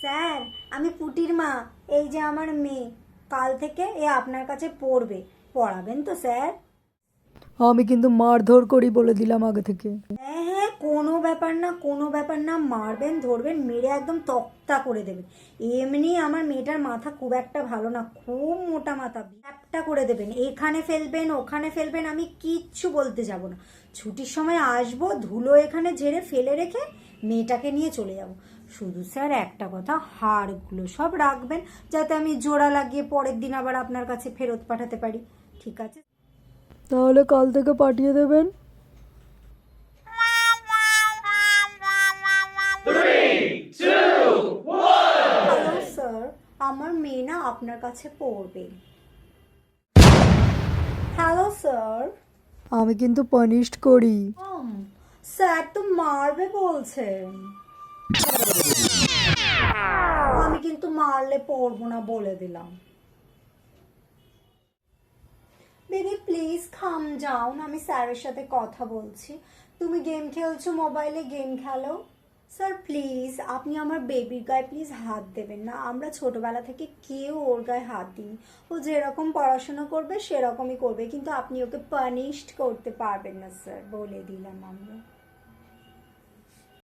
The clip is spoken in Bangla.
স্যার, আমি পুটির মা, এই যে আমার মেয়ে, কাল থেকে এ আপনার কাছে পড়বে। পড়াবেন তো, স্যার? আমি কিন্তু মারধর করি বলে দিলাম আগে থেকে। হ্যাঁ হ্যাঁ কোনো ব্যাপার না, কোনো ব্যাপার না, মারবেন, ধরবেন, মেরে একদম তক্তা করে দেবেন এমনি আমার মেয়েটার মাথা খুব একটা ভালো না, খুব মোটা মাথা একটা করে দেবেন, এখানে ফেলবেন, ওখানে ফেলবেন, আমি কিচ্ছু বলতে যাব না। ছুটির সময় আসব, ধুলো এখানে ঝেড়ে ফেলে রেখে মেয়েটাকে নিয়ে চলে যাব। শুধু স্যার, একটা কথা, হাড়গুলো সব রাখবেন, যাতে আমি জোড়া লাগিয়ে পরের দিন আবার আপনার কাছে ফেরত পাঠাতে পারি। ঠিক আছে? তাহলে কাল থেকে পাঠিয়ে দেবেন। স্যার আমার মেয়ে না আপনার কাছে পড়বে। হ্যালো স্যার আমি কিন্তু পানিশড করি। স্যার তো মারবে বলছেন আমি কিন্তু মারলে পড়ব না বলে দিলাম। বেবি প্লিজ খাম যাও আমি স্যারের সাথে কথা বলছি। তুমি গেম খেলছো মোবাইলে গেম খেলো। স্যার প্লিজ আপনি আমার বেবির গায়ে প্লিজ হাত দেবেন না। আমরা ছোটবেলা থেকে কেউ ওর গায়ে হাত দিই ও যেরকম পড়াশুনো করবে, সেরকমই করবে। কিন্তু আপনি ওকে পানিশড করতে পারবেন না স্যার বলে দিলাম আমরা।